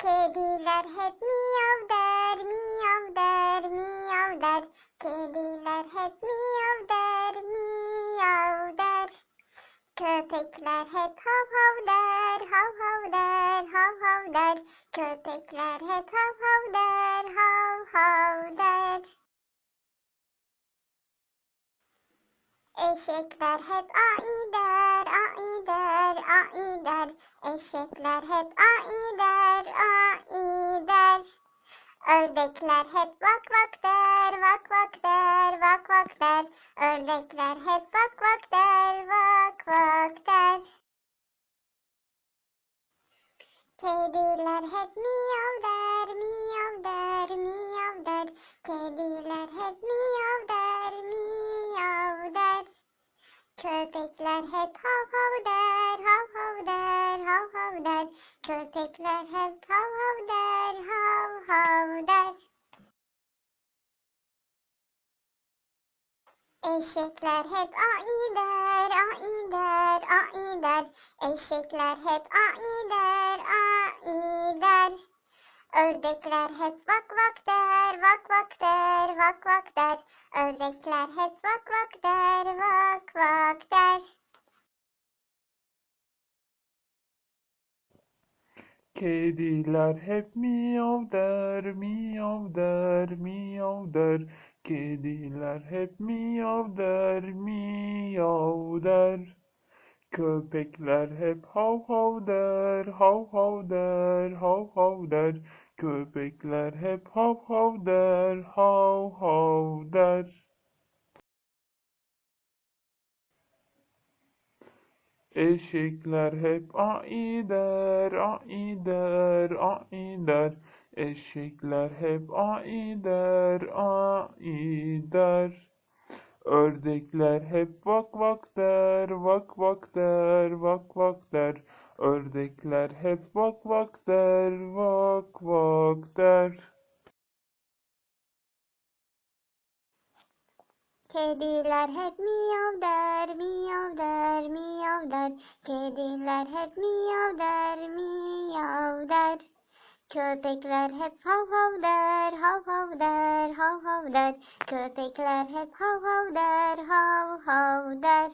Kediler hep miyav der, miyav der, miyav der. Kediler hep miyav der, miyav der. Köpekler hep hav hav der, hav hav der, hav hav der. Köpekler hep hav hav der, hav hav der. Eşekler hep ai der, ai der, ai der. Eşekler hep ai der, ai der. Ördekler hep vak vak der, vak vak der, vak vak der. Ördekler hep vak vak der, vak vak der. Kediler hep miyav der, miyav der, miyav der. Kediler hep miyav der, miyav der. Köpekler hep hav hav der, hav hav der, hav hav der. Köpekler hep hav hav der, hav hav der. Eşekler hep ai der, ai der, ai der. Eşekler hep ai der, ai der. Ördekler hep vak vak der, vak vak der, vak vak der. Ördekler hep vak vak der, vak vak der. Kediler hep miyav der, miyav der, miyav der. Kediler hep miyav der, miyav der. Köpekler hep hav hav der, hav hav der, hav hav der. Köpekler hep hav hav der, hav hav der. Eşekler hep ai der, ai der, ai der. Eşekler hep ai der, ai der. Ördekler hep vak vak der, vak vak der, vak vak der. Ördekler hep vak vak der, vak vak der. Kediler hep miyav der, miyav der, miyav der. Kediler hep miyav der, miyav der. Köpekler hep hav hav der, hav hav der, hav hav der. Köpekler hep hav hav der, hav hav der.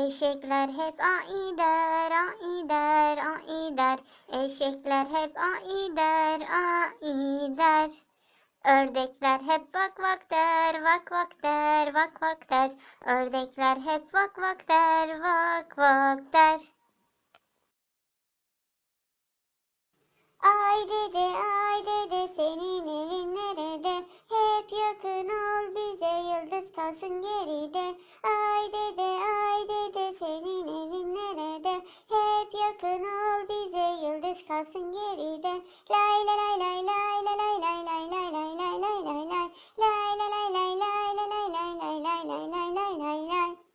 Eşekler hep ai der, ai der, ai der. Eşekler hep ai der, ai der. Ördekler hep vak vak der, vak vak der, vak vak der. Ördekler hep vak vak der, vak vak der. Ay dede, ay dede senin evin nerede? Hep yakın ol bize yıldız kalsın geride. Ay dede, ay dede senin evin nerede? Hep yakın ol bize yıldız kalsın geride. Lay lay lay lay lay lay lay lay lay lay lay lay lay lay lay. Lay lay lay lay lay lay lay lay lay lay lay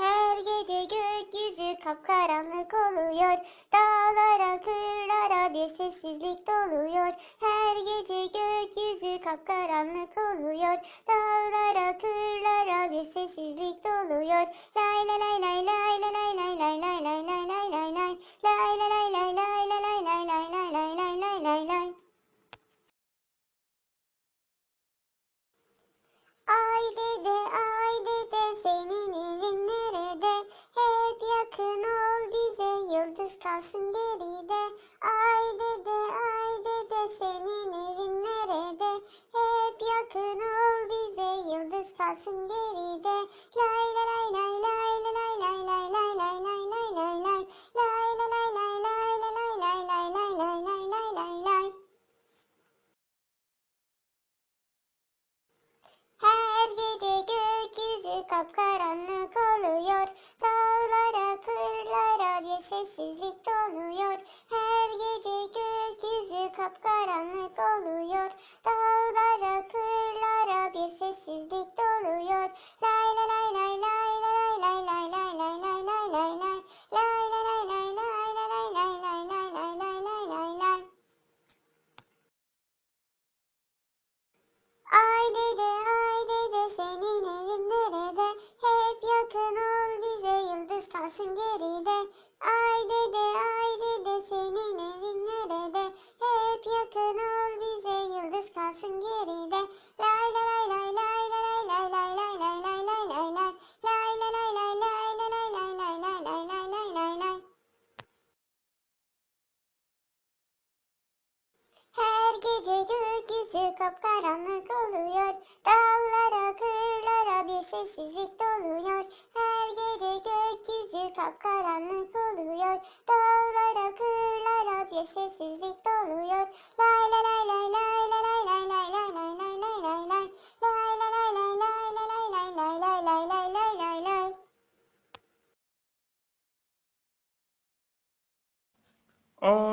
Her gece gökyüzü kapkaranlık oluyor. Dağlara, kırlara bir sessizlik doluyor. Her gece gökyüzü kapkaranlık oluyor. Dağlara, kırlara bir sessizlik doluyor. Lay lay lay lay lay lay lay lay lay lay lay lay lay lay lay. Lay lay lay lay lay lay lay lay lay lay lay Ay dede, ay dede senin evin nerede? Hep yakın ol bize yıldız kalsın geride. Ay dede, ay dede senin evin nerede? Hep yakın ol bize yıldız kalsın geride. Lay lay lay lay lay lay lay lay lay lay lay lay lay lay. Lay lay kapkaranlık oluyor. Dağlara, kırlara bir sessizlik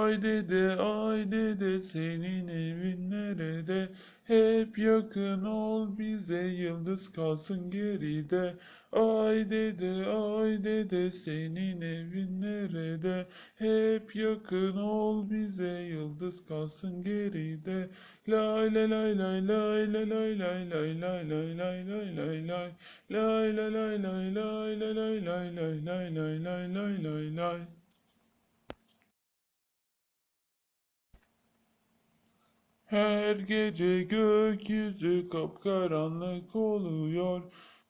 Ay dede ay dede senin evin nerede? Hep yakın ol bize yıldız kalsın geride. Ay dede ay dede senin evin nerede? Hep yakın ol bize yıldız kalsın geride. Lay lay lay lay lay lay lay lay lay lay lay lay lay lay lay. Lay lay lay lay lay lay lay lay lay lay lay lay Her gece gökyüzü kapkaranlık oluyor.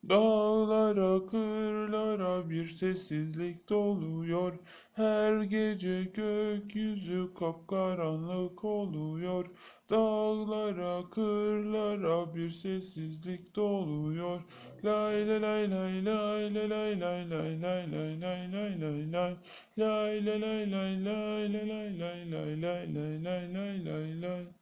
Dağlara, kırlara bir sessizlik doluyor. Her gece gökyüzü kapkaranlık oluyor. Dağlara, kırlara bir sessizlik doluyor. Lay lay lay lay lay lay lay lay lay lay lay lay lay lay lay. Lay lay lay lay lay lay lay lay lay lay lay lay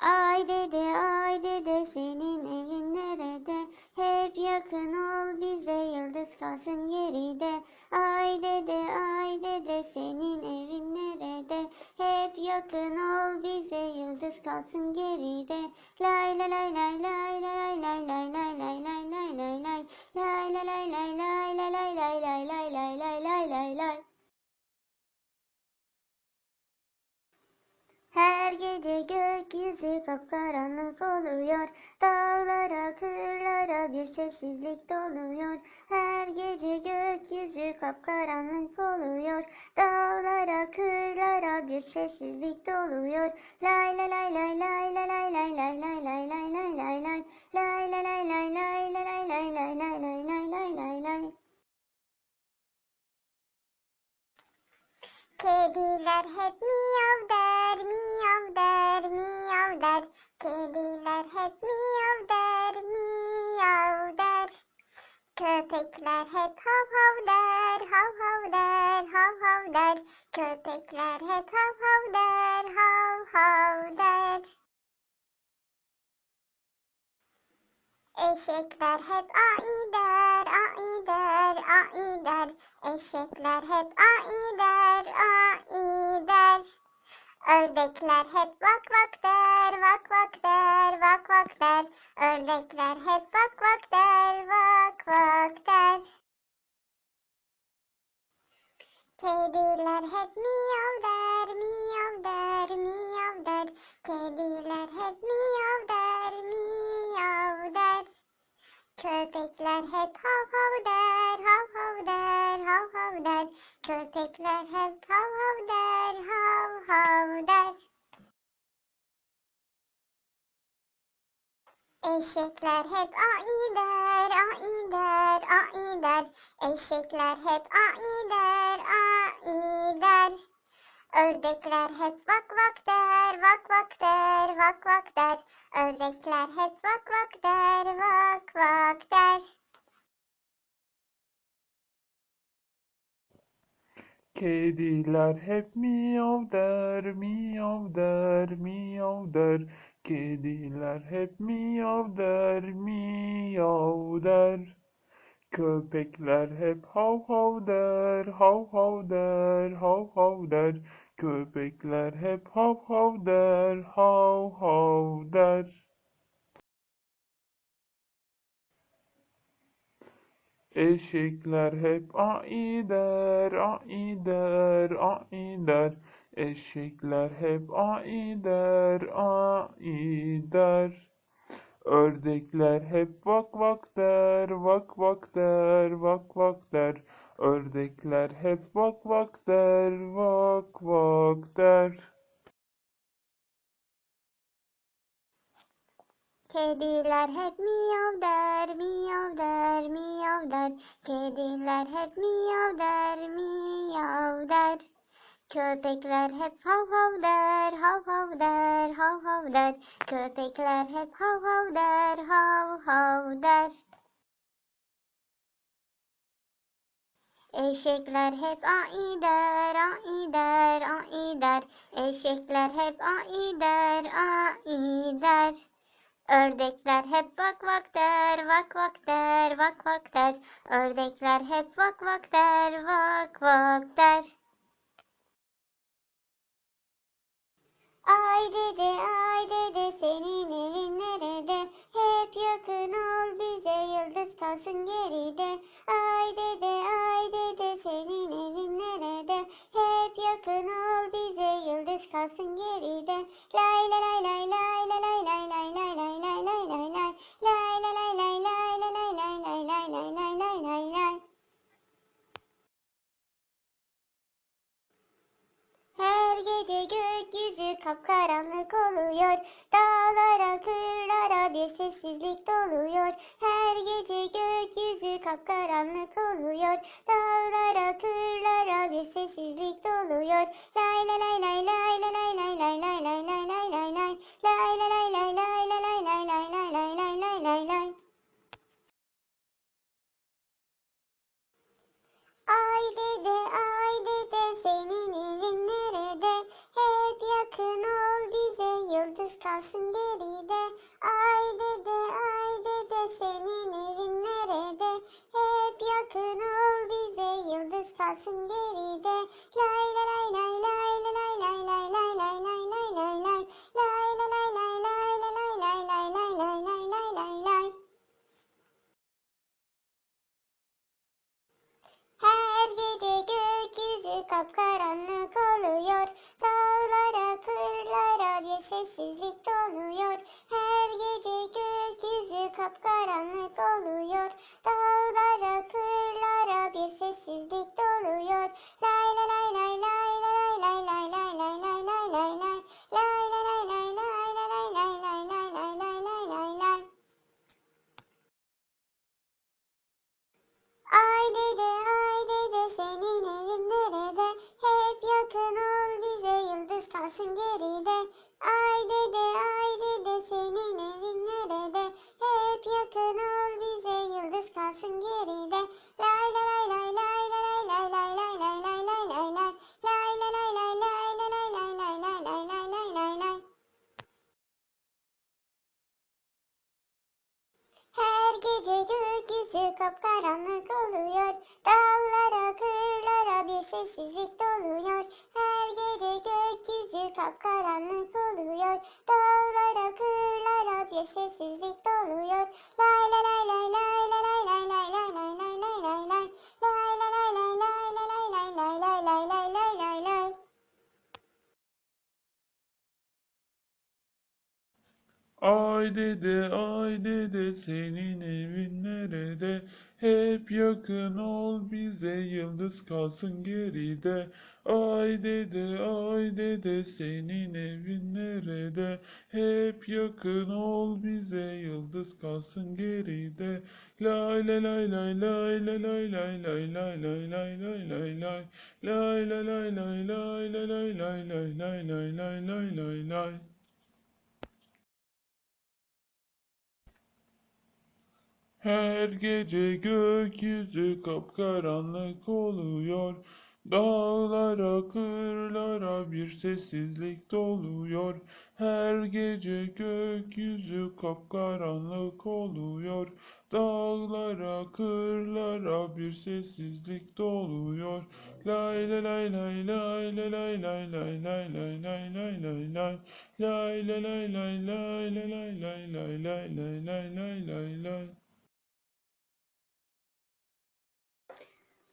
Ay dede ay dede senin evin nerede? Hep yakın ol bize yıldız kalsın geride. Ay dede ay dede senin evin nerede? Hep yakın ol bize yıldız kalsın geride. Lay lay lay lay lay lay lay lay lay lay lay lay lay lay. Lay lay lay lay lay lay lay lay lay lay lay lay lay lay lay. Her gece gökyüzü kapkaranlık oluyor. Dağlara, kırlara bir sessizlik doluyor. Her gece gökyüzü kapkaranlık oluyor. Dağlara, kırlara bir sessizlik doluyor. Lay lay lay lay lay lay lay lay lay lay lay lay lay lay lay. Lay lay lay lay lay lay lay lay lay lay lay Kediler hep miyav der, miyav der, miyav der. Kediler hep miyav der, miyav der. Köpekler hep hav hav der, hav hav der, hav hav der. Köpekler hep hav hav der, hav hav der. Eşekler hep ai der, ai der, ai der. Eşekler hep ai der, ai der. Ördekler hep vak vak der, vak vak der, vak vak der. Ördekler hep vak vak der, vak vak der. Kediler hep miyav der, miyav der, miyav der. Kediler hep miyav der, miyav der. Köpekler hep hav hav der, hav hav der, hav hav der. Köpekler hep hav hav der, hav hav der. Eşekler hep ai der, ai der, ai der. Eşekler hep ai der, ai der. Ördekler hep vak vak der, vak vak der, vak vak der. Ördekler hep vak vak der, vak vak der. Kediler hep miyav der, miyav der, miyav der. Kediler hep miyav der, miyav der. Köpekler hep hav hav der, hav hav der, hav hav der. Köpekler hep hav hav der, hav hav der. Eşekler hep ai der, ai der, ai der. Eşekler hep ai der, ai der. Ördekler hep vak vak der, vak vak der, vak vak der. Ördekler hep vak vak der, vak vak der. Kediler hep miyav der, miyav der, miyav der. Kediler hep miyav der, miyav. Köpekler hep hav hav der, hav hav der, hav hav der. Köpekler hep hav hav der, hav hav der. Eşekler hep ai der, ai der, ai der. Eşekler hep ai der, ai der. Ördekler hep vak vak der, vak vak der, vak vak der. Ördekler hep vak vak der, vak vak der. Ay dede, ay dede senin evin nerede? Hep yakın ol bize yıldız kalsın geride. Ay dede, ay dede senin cacara. sessizlikte oluyor. La Ay dede, ay dede senin evin nerede? Hep yakın ol bize yıldız kalsın geride. Ay dede, ay dede senin evin nerede? Hep yakın ol bize yıldız kalsın geride. Lay lay lay lay lay lay lay lay lay lay lay lay lay lay lay. Lay lay lay lay lay lay lay lay lay lay lay lay Her gece gökyüzü kapkaranlık oluyor. Dağlara, kırlara bir sessizlik doluyor. Her gece gökyüzü kapkaranlık oluyor. Dağlara, kırlara bir sessizlik doluyor. Lay lay lay lay lay lay lay lay lay lay lay lay lay lay lay. Lay lay lay lay lay lay lay lay lay lay lay lay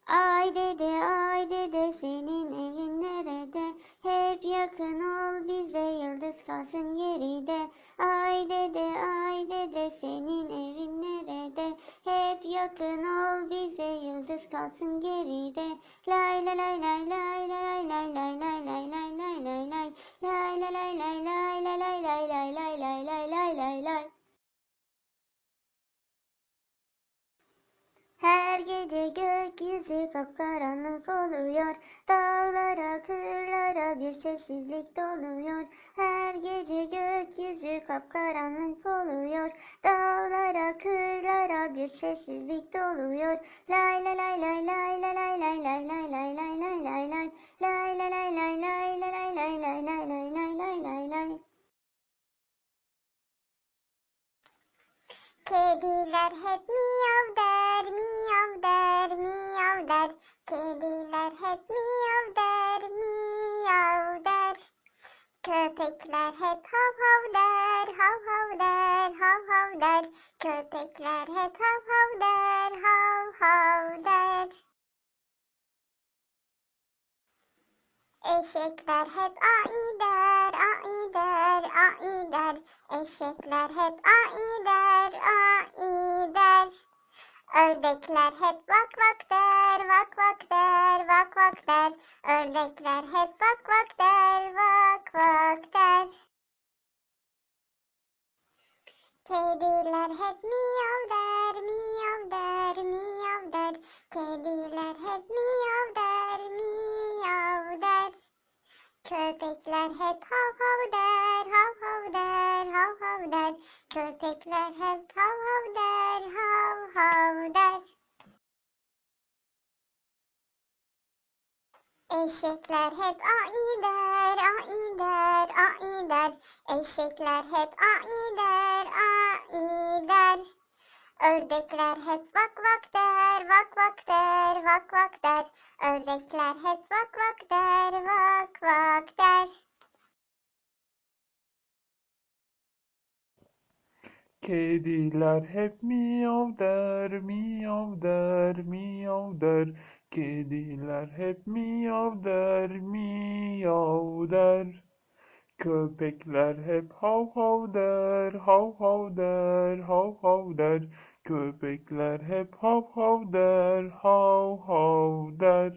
Ay dede, ay dede senin evin nerede? Hep yakın ol bize yıldız kalsın geride. Ay dede, ay dede senin evin nerede? Hep yakın ol bize yıldız kalsın geride. Lay lay lay lay lay lay lay lay lay lay lay lay lay lay. Lay lay lay lay lay lay lay lay lay lay lay lay Her gece gökyüzü kapkaranlık oluyor. Dağlara, kırlara bir sessizlik doluyor. Her gece gökyüzü kapkaranlık oluyor. Dağlara, kırlara bir sessizlik doluyor. Lay lay lay lay lay lay lay lay lay lay lay lay lay lay lay. Lay lay lay lay lay lay lay lay lay lay lay Kediler hep miyav der, miyav der, miyav der. Kediler hep miyav der, miyav der. Köpekler hep hav hav der, hav hav der, hav hav der. Köpekler hep hav hav der, hav hav der. Eşekler hep ai der, ai der, ai der. Eşekler hep ai der, ai der. Ördekler hep vak vak der, vak vak der, vak vak der. Ördekler hep vak vak der, vak vak der. Kediler hep miyav der, miyav der, miyav der. Kediler hep miyav der, miyav der. Köpekler hep hav hav der, hav hav der, hav hav der. Köpekler hep hav hav der, hav hav der. Eşekler hep ai der, ai der, ai der. Eşekler hep ai der, ai der. Ördekler hep vak vak der, vak vak der, vak vak der. Ördekler hep vak vak der, vak vak der. Kediler hep miyav der, miyav der, miyav der. Kediler hep miyav der, miyav der. Köpekler hep hav hav der, hav hav der, hav hav der. Köpekler hep hav hav der, hav hav der.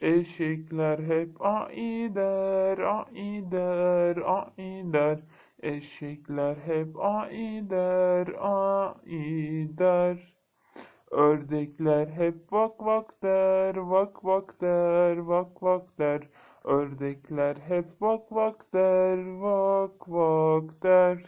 Eşekler hep ai der, ai der, ai der. Eşekler hep ai der, ai der. Ördekler hep vak vak der, vak vak der, vak vak der. Ördekler hep vak vak der, vak vak der.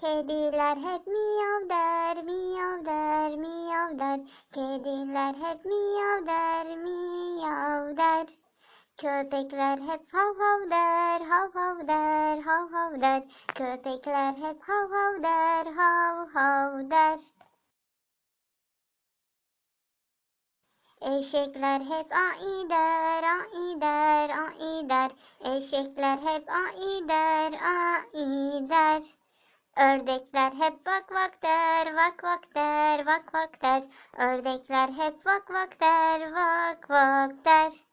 Kediler hep miyav der, miyav der, miyav der. Kediler hep miyav der, miyav der. Köpekler hep hav hav der, hav hav der, hav hav der. Köpekler hep hav hav der, hav hav der. Eşekler hep ai der, ai der, ai der. Eşekler hep ai der, ai der. Ördekler hep vak vak der, vak vak der, vak vak der. Ördekler hep vak vak der, vak vak der.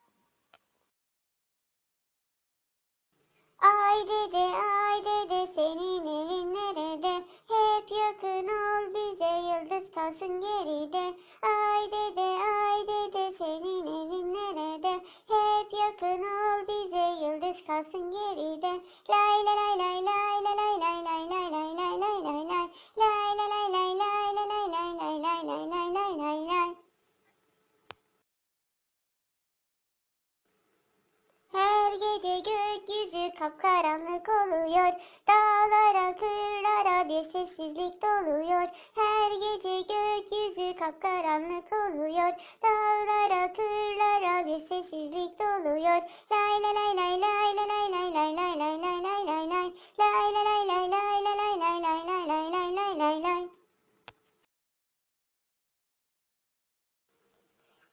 Ay dede, ay dede senin evin nerede? Hep yakın ol bize yıldız kalsın geride. Ay dede, ay dede senin evin nerede? Hep yakın ol bize yıldız kalsın geride. Lay lay lay lay lay lay lay lay lay lay lay lay lay lay lay. Lay lay lay lay lay lay lay lay lay lay lay lay lay lay. Her gece gökyüzü kapkaranlık oluyor. Dağlara, kırlara bir sessizlik doluyor. Her gece gökyüzü kapkaranlık oluyor. Dağlara, kırlara bir sessizlik doluyor. Lay lay lay lay lay lay lay lay lay lay lay lay lay lay lay. Lay lay lay lay lay lay lay lay lay lay lay lay lay lay.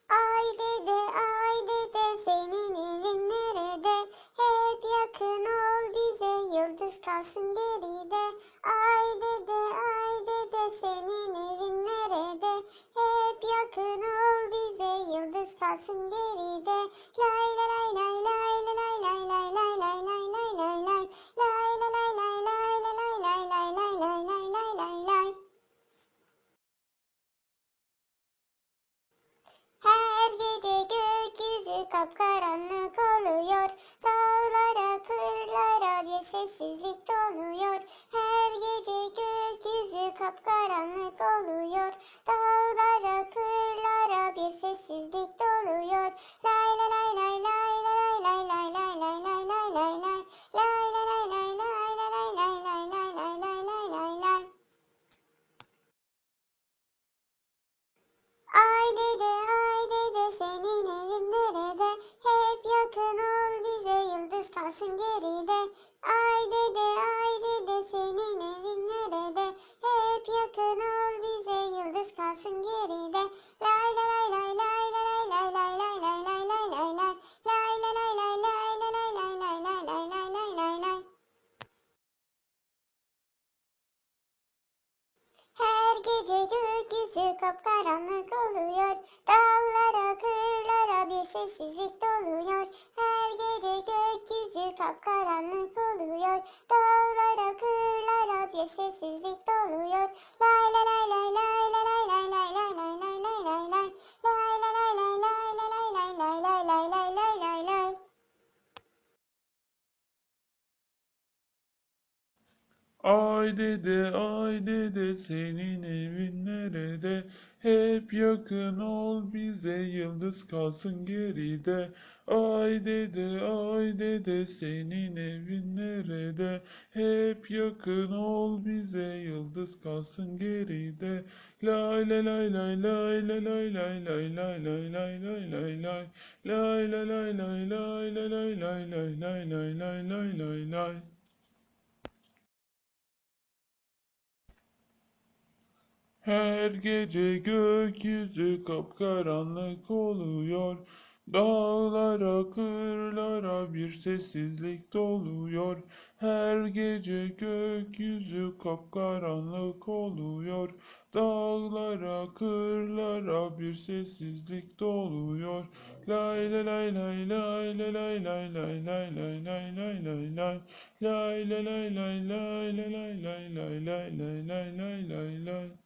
Ay dede, ay dede senin evin nerede? Hep yakın ol bize yıldız kalsın geride. Ay dede, ay dede senin evin nerede? Hep yakın ol bize yıldız kalsın geride. Ay dede ay dede senin evin nerede? Hep yakın ol bize yıldız kalsın geride. Ay dede ay dede senin evin nerede? Hep yakın ol bize yıldız kalsın geride. Lay lay lay lay lay lay lay lay lay lay lay lay lay lay lay. Lay lay lay lay lay lay lay lay lay lay lay lay lay lay lay. Her gece gökyüzü kapkaranlık oluyor. Dağlara, kırlara bir sessizlik doluyor. Her gece gökyüzü kapkaranlık oluyor. Dağlara, kırlara bir sessizlik doluyor. Lay lay lay lay lay lay lay lay lay lay lay lay lay lay lay. Lay lay lay lay lay lay lay lay lay lay lay lay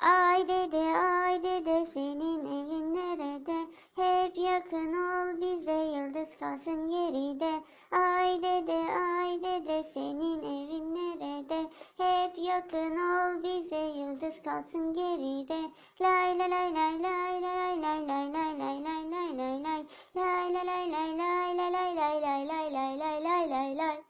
Ay dede ay dede senin evin nerede? Hep yakın ol bize yıldız kalsın geride. Ay dede ay dede senin evin nerede? Hep yakın ol bize yıldız kalsın geride. Lay lay lay lay lay lay lay lay lay lay lay lay lay lay. Lay lay lay lay lay lay lay lay lay lay lay lay